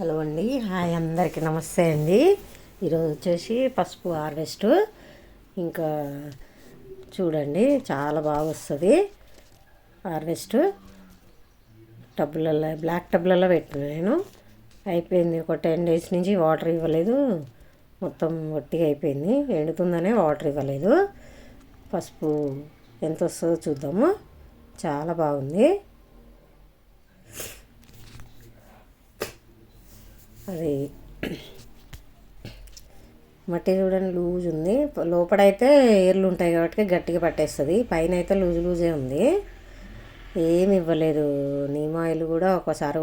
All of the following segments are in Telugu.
హలో అండి. హాయ్ అందరికీ నమస్తే అండి. ఈరోజు వచ్చేసి పసుపు హార్వెస్ట్. ఇంకా చూడండి చాలా బాగా వస్తుంది హార్వెస్ట్. టబ్బులలో బ్లాక్ టబ్బులలో పెట్టిన నేను. అయిపోయింది ఒక టెన్ డేస్ నుంచి వాటర్ ఇవ్వలేదు. మొత్తం వట్టిగా అయిపోయింది. ఎండుతుందనే వాటర్ ఇవ్వలేదు. పసుపు ఎంత వస్తుందో చూద్దాము. చాలా బాగుంది. అది మట్టి చూడండి లూజ్ ఉంది. లోపడైతే ఏర్లు ఉంటాయి కాబట్టి గట్టిగా పట్టేస్తుంది. పైన అయితే లూజ్ లూజే ఉంది. ఏమి ఇవ్వలేదు. నీమ్ ఆయిల్ కూడా ఒకసారి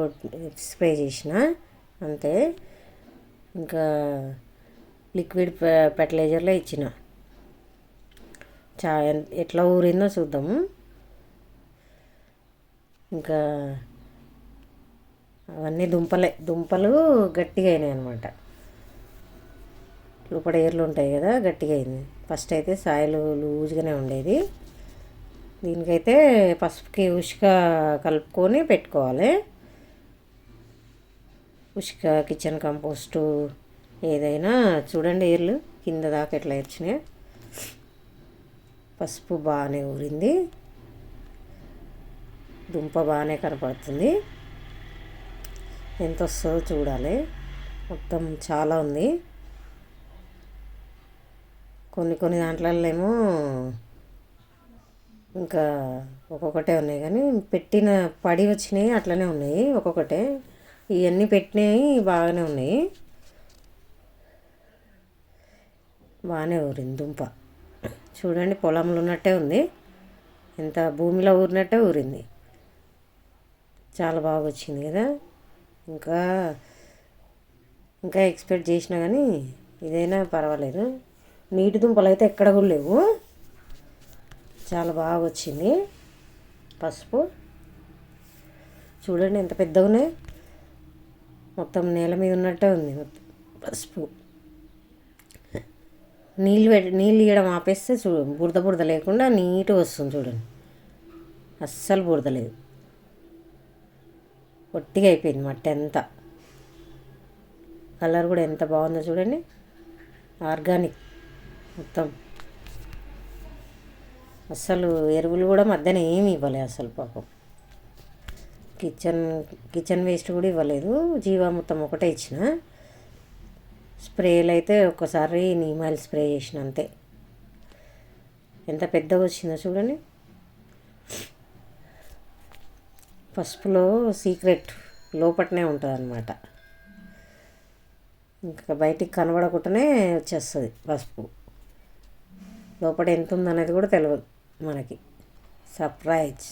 స్ప్రే చేసిన. అంతే. ఇంకా లిక్విడ్ ఫెర్టిలైజర్లో ఇచ్చిన. చా ఎట్లా ఊరిందో చూద్దాము ఇంకా అవన్నీ దుంపలే. దుంపలు గట్టిగా అయినాయి అనమాట లోపల ఏర్లు ఉంటాయి కదా గట్టిగా అయింది ఫస్ట్ అయితే సాయిలు లూజ్గానే ఉండేది. దీనికైతే పసుపుకి ఉష్క కలుపుకొని పెట్టుకోవాలి. ఉష్క కిచెన్ కంపోస్టు ఏదైనా చూడండి ఏర్లు కింద దాకా ఎట్లా వచ్చినాయి పసుపు బాగానే ఊరింది. దుంప బాగానే కనపడుతుంది. ఎంత వస్తుందో చూడాలి. మొత్తం చాలా ఉంది. కొన్ని కొన్ని దాంట్లలో ఏమో ఇంకా ఒక్కొక్కటే ఉన్నాయి కానీ పెట్టిన పడి వచ్చినాయి అట్లనే ఉన్నాయి ఒక్కొక్కటే. ఇవన్నీ పెట్టినవి బాగానే ఉన్నాయి. బాగానే ఊరింది దుంప. చూడండి పొలంలో ఉన్నట్టే ఉంది. ఎంత భూమిలో ఊరినట్టే ఊరింది. చాలా బాగా వచ్చింది కదా. ఇంకా ఇంకా ఎక్స్పెక్ట్ చేసినా కానీ ఇదైనా పర్వాలేదు. నీటి దుంపలు అయితే ఎక్కడ కూడా లేవు. చాలా బాగా వచ్చింది. పసుపు. చూడండి ఎంత పెద్దగా ఉన్నాయి. మొత్తం నేల మీద ఉన్నట్టే ఉంది. మొత్తం పసుపు. నీళ్ళు పెట్టి నీళ్ళు ఇవ్వడం ఆపేస్తే చూ బురద బురద లేకుండా నీట్గా వస్తుంది చూడండి. అస్సలు బురద లేదు. ఒట్టిగా అయిపోయింది మట్టి అంతా కలర్ కూడా ఎంత బాగుందో చూడండి. ఆర్గానిక్ మొత్తం. అస్సలు ఎరువులు కూడా మధ్యన ఏమి ఇవ్వలేదు అసలు పాపం. కిచెన్ కిచెన్ వేస్ట్ కూడా ఇవ్వలేదు. జీవామృతం ఒకటే ఇచ్చిన. స్ప్రేలు అయితే ఒక్కసారి నీమాయిల్ స్ప్రే చేసిన అంతే. ఎంత పెద్దగా వచ్చిందో చూడండి. పసుపులో సీక్రెట్ లోపటనే ఉంటుందనమాట ఇంకా బయటికి కనబడకుండానే వచ్చేస్తుంది పసుపు. లోపల ఎంత ఉందనేది కూడా తెలియదు మనకి. సర్ప్రైజ్.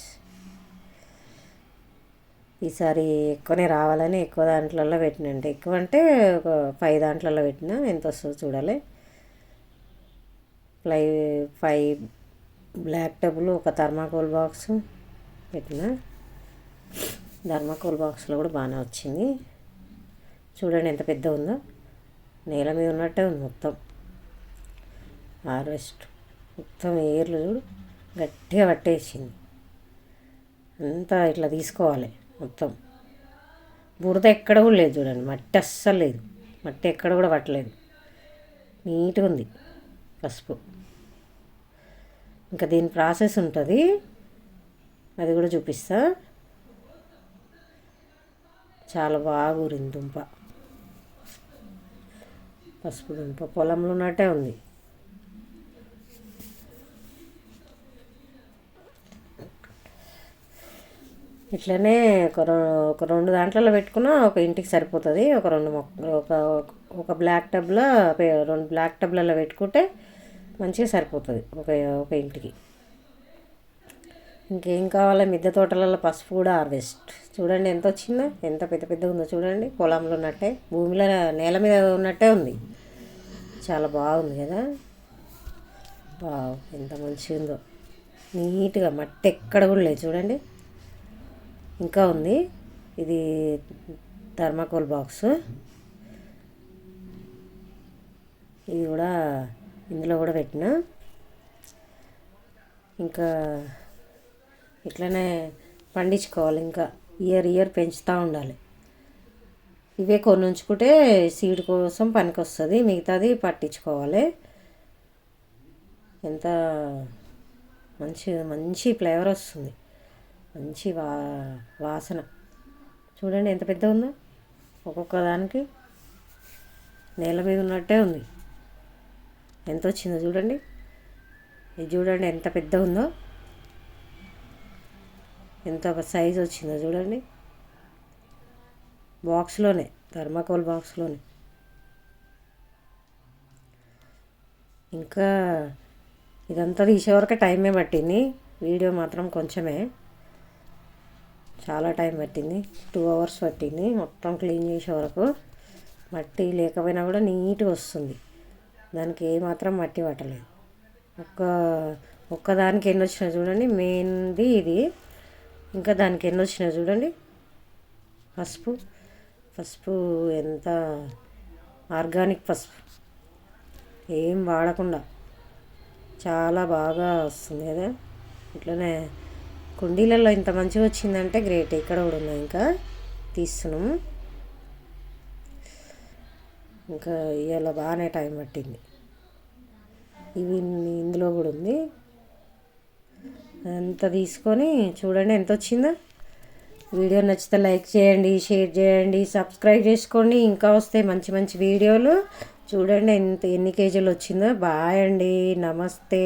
ఈసారి ఎక్కువనే రావాలని ఎక్కువ దాంట్లలో పెట్టినంటే ఎక్కువ అంటే ఒక ఫైవ్ దాంట్లలో పెట్టిన ఎంత వస్తుందో చూడాలి. ఫ్లై ఫైవ్ బ్లాక్ టబుల్ ఒక థర్మాకోల్ బాక్స్ పెట్టిన. థర్మాకోల్ బాక్స్లో కూడా బాగానే వచ్చింది. చూడండి ఎంత పెద్ద ఉందో. నేల మీద ఉన్నట్టే ఉంది మొత్తం. హార్వెస్ట్. మొత్తం ఏర్లు చూడు గట్టిగా పట్టేసింది. అంతా ఇట్లా తీసుకోవాలి మొత్తం. బురద ఎక్కడ కూడా లేదు చూడండి మట్టి అస్సలు లేదు. మట్టి ఎక్కడ కూడా పట్టలేదు. నీట్గా ఉంది పసుపు. ఇంకా దీని ప్రాసెస్ ఉంటుంది. అది కూడా చూపిస్తా. చాలా బాగా ఊరింది దుంప. పసుపు దుంప. పొలంలో ఉన్నట్టే ఉంది. ఇట్లనే ఒక ఒక రెండు దాంట్లో పెట్టుకున్నా ఒక ఇంటికి సరిపోతుంది. ఒక రెండు మొక్క ఒక ఒక బ్లాక్ టబ్లో రెండు బ్లాక్ టబ్లలో పెట్టుకుంటే మంచిగా సరిపోతుంది ఒక ఒక ఇంటికి. ఇంకేం కావాలో? మిద్దె తోటలలో పసుపు కూడా హార్వెస్ట్. చూడండి ఎంత వచ్చిందో ఎంత పెద్ద పెద్దగా ఉందో చూడండి. పొలంలో ఉన్నట్టే భూమిలో నేల మీద ఉన్నట్టే ఉంది. చాలా బాగుంది కదా? బావు ఎంత మంచిగా ఉందో. నీట్గా మట్టి ఎక్కడ కూడా లేదు చూడండి. ఇంకా ఉంది. ఇది థర్మాకోల్ బాక్స్. ఇది కూడా ఇందులో కూడా పెట్టిన. ఇంకా ఇట్లనే పండించుకోవాలి ఇంకా. ఇయర్ ఇయర్ పెంచుతూ ఉండాలి. ఇవే కొన్ని ఉంచుకుంటే సీడ్ కోసం పనికి వస్తుంది మిగతాది పట్టించుకోవాలి. ఎంత మంచి మంచి ఫ్లేవర్ వస్తుంది. మంచి వా వాసన. చూడండి ఎంత పెద్ద ఉందో. ఒక్కొక్క దానికి నేల మీద ఉన్నట్టే ఉంది. ఎంత వచ్చిందో చూడండి. ఇది చూడండి ఎంత పెద్ద ఉందో. ఎంత ఒక సైజు వచ్చిందో చూడండి. బాక్స్లోనే థర్మాకోల్ బాక్స్లోనే ఇంకా ఇదంతా తీసే వరకు టైమే పట్టింది. వీడియో మాత్రం కొంచెమే. చాలా టైం పట్టింది. టూ అవర్స్ పట్టింది. మొత్తం క్లీన్ చేసే వరకు. మట్టి లేకపోయినా కూడా నీట్గా వస్తుంది. దానికి ఏమాత్రం మట్టి పట్టలేదు. ఒక్క ఒక్కదానికి ఎన్ని వచ్చినా చూడండి. మెయిన్ది ఇది. ఇంకా దానికి ఎన్ని వచ్చినాయి చూడండి. పసుపు పసుపు ఎంత? ఆర్గానిక్ పసుపు. ఏం వాడకుండా. చాలా బాగా వస్తుంది కదా. ఇట్లనే కుండీలలో ఇంత మంచిగా వచ్చిందంటే గ్రేట్. ఇక్కడ కూడా ఉన్నాయి ఇంకా. తీస్తున్నాము ఇంకా ఇవాళ బాగానే టైం పట్టింది. ఇవి ఇందులో కూడా ఉంది. అంత తీసుకొని చూడండి ఎంత వచ్చిందో వీడియో నచ్చితే లైక్ చేయండి షేర్ చేయండి సబ్స్క్రైబ్ చేసుకోండి. ఇంకా వస్తే మంచి మంచి వీడియోలు. చూడండి ఎంత ఎన్ని కేజీలు వచ్చిందో. బాయ్ అండి. నమస్తే.